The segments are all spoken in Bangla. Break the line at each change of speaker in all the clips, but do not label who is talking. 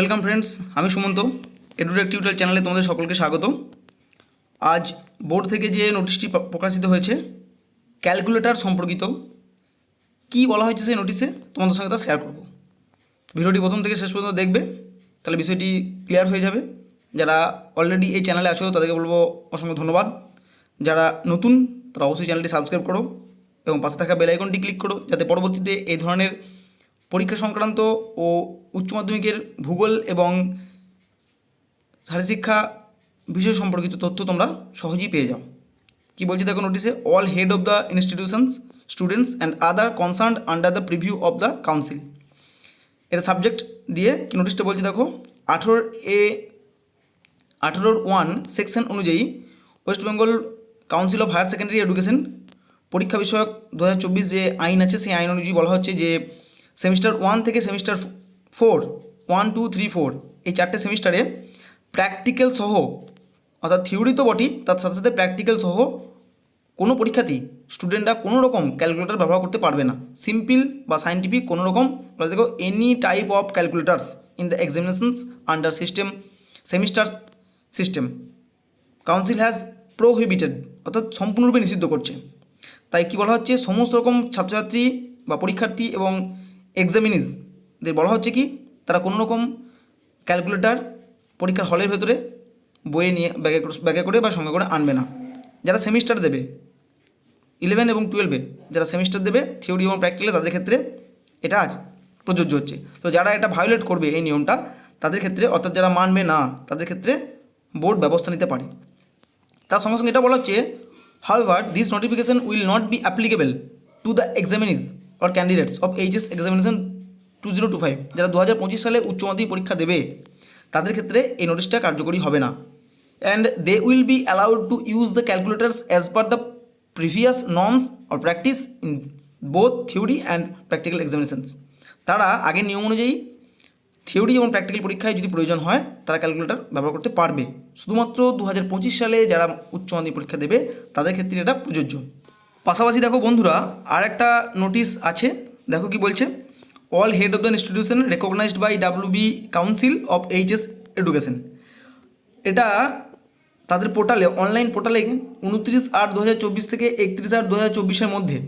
ওয়েলকাম ফ্রেন্ডস আমি সুমন্ত। এডুটেক টিউটার চ্যানেলে তোমাদের সকলকে স্বাগত। আজ বোর্ড থেকে যে নোটিশটি প্রকাশিত হয়েছে ক্যালকুলেটর সম্পর্কিত, কি বলা হয়েছে সেই নোটিশে তোমাদের সঙ্গে তা শেয়ার করব। ভিডিওটি প্রথম থেকে শেষ পর্যন্ত দেখবে, তাহলে বিষয়টি ক্লিয়ার হয়ে যাবে। যারা অলরেডি এই চ্যানেলে আছো, তাদেরকে বলব অসংখ্য ধন্যবাদ। যারা নতুন, তারা অবশ্যই চ্যানেলটি সাবস্ক্রাইব করো এবং পাশে থাকা বেল আইকনটি ক্লিক করো, যাতে পরবর্তীতে এই ধরনের পরীক্ষা সংক্রান্ত ও উচ্চ মাধ্যমিকের ভূগোল এবং শারীরশিক্ষা বিষয় সম্পর্কিত তথ্য তোমরা সহজেই পেয়ে যাও। কি বলছি দেখো নোটিসে all head of the institutions students and other concern under the preview of the council এটা সাবজেক্ট দিয়ে কি নোটিশটা বলছি দেখো? আঠেরোর এ, আঠেরোর ওয়ান সেকশন অনুযায়ী West Bengal council of higher secondary education পরীক্ষা বিষয়ক দু হাজার চব্বিশ যে আইন আছে, সেই আইন অনুযায়ী বলা হচ্ছে যে সেমিস্টার ওয়ান থেকে semester four, one, two, three, four, এই চারটে সেমিস্টারে প্র্যাকটিক্যাল সহ, অর্থাৎ থিওরি তো বটেই, তার সাথে সাথে প্র্যাকটিক্যাল সহ কোনো পরীক্ষাতেই স্টুডেন্টরা কোনো রকম ক্যালকুলেটর ব্যবহার করতে পারবে না। সিম্পল বা সাইন্টিফিক কোনো রকম বলে দেখো any type of calculators in the examinations under system semester system council has prohibited অর্থাৎ সম্পূর্ণরূপে নিষিদ্ধ করছে। তাই কী বলা হচ্ছে? সমস্ত রকম ছাত্রছাত্রী বা পরীক্ষার্থী এবং এক্সামিনিজদের বলা হচ্ছে কি, তারা কোনো রকম ক্যালকুলেটর পরীক্ষার হলের ভেতরে বইয়ে নিয়ে, ব্যাগে ব্যাগে করে বা সঙ্গে করে আনবে না। যারা সেমিস্টার দেবে ইলেভেন এবং টুয়েলভে যারা সেমিস্টার দেবে থিওরি এবং প্র্যাকটিক্যালে তাদের ক্ষেত্রে এটা আজ প্রযোজ্য হচ্ছে। তো যারা এটা ভায়োলেট করবে এই নিয়মটা, তাদের ক্ষেত্রে, অর্থাৎ যারা মানবে না, তাদের ক্ষেত্রে বোর্ড ব্যবস্থা নিতে পারে। তার সঙ্গে সঙ্গে এটা বলা হচ্ছে however this notification will not be applicable to the examinees or candidates of HS examination two zero two five যারা দু হাজার পঁচিশ সালে উচ্চ মাধ্যমিক পরীক্ষা দেবে, তাদের ক্ষেত্রে এই নোটিশটা কার্যকরী হবে না। And they will be allowed to use the calculators as per the previous norms or practice in both theory and practical examinations তারা আগের নিয়ম অনুযায়ী থিওরি এবং প্র্যাকটিক্যাল পরীক্ষায় যদি প্রয়োজন হয়, তারা ক্যালকুলেটর ব্যবহার করতে পারবে। শুধুমাত্র দু হাজার পঁচিশ সালে যারা উচ্চ মাধ্যমিক পরীক্ষা দেবে, তাদের ক্ষেত্রে এটা প্রযোজ্য। পাশাপাশি দেখো বন্ধুরা আর একটা নোটিশ আছে। দেখো কি বলছে? All head of the institution recognised by W B council of HS education এটা তাদের পোর্টালে অনলাইন পোর্টালে উনত্রিশ আট দু থেকে একত্রিশ আট দু মধ্যে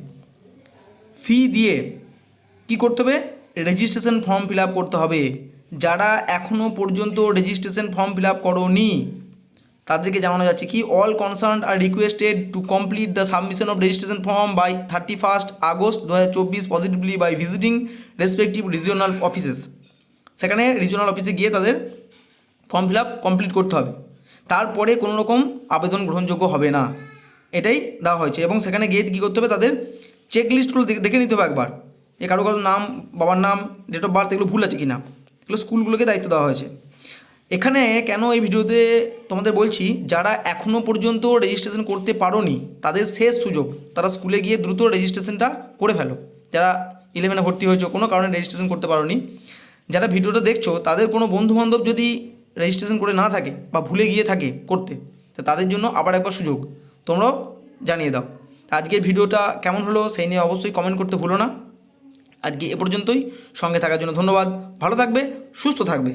ফি দিয়ে কি করতে হবে? রেজিস্ট্রেশন ফর্ম ফিল করতে হবে। যারা এখনও পর্যন্ত রেজিস্ট্রেশন ফর্ম ফিল আপ করোনি তাদেরকে জানানো যাচ্ছে কি all concern are requested to complete the submission of registration form by thirty first August দু হাজার চব্বিশ positively by visiting respective regional offices সেখানে রিজিওনাল অফিসে গিয়ে তাদের ফর্ম ফিল আপ কমপ্লিট করতে হবে। তারপরে কোনো রকম আবেদন গ্রহণযোগ্য হবে না। এটাই দেওয়া হয়েছে এবং সেখানে গিয়ে কী করতে হবে, তাদের চেক লিস্টগুলো দেখে নিতে হবে একবার। যে কারও কারও নাম, বাবার নাম ডেট অফ বার্থ এগুলো ভুল আছে কি না এগুলো স্কুলগুলোকে দায়িত্ব দেওয়া হয়েছে। এখানে কেন এই ভিডিওতে তোমাদের বলছি, যারা এখনও পর্যন্ত রেজিস্ট্রেশন করতে পারোনি, তাদের শেষ সুযোগ, তারা স্কুলে গিয়ে দ্রুত রেজিস্ট্রেশনটা করে ফেলো। যারা ইলেভেনে ভর্তি হয়েছো, কোনো কারণে রেজিস্ট্রেশন করতে পারোনি, যারা ভিডিওটা দেখছ, তাদের কোনো বন্ধুবান্ধব যদি রেজিস্ট্রেশন করে না থাকে বা ভুলে গিয়ে থাকে করতে, তো তাদের জন্য আবার একবার সুযোগ। তোমরাও জানিয়ে দাও। আজকের ভিডিওটা কেমন হলো, সেই নিয়ে অবশ্যই কমেন্ট করতে ভুলো না। আজকে এ পর্যন্তই, সঙ্গে থাকার জন্য ধন্যবাদ। ভালো থাকবে, সুস্থ থাকবে।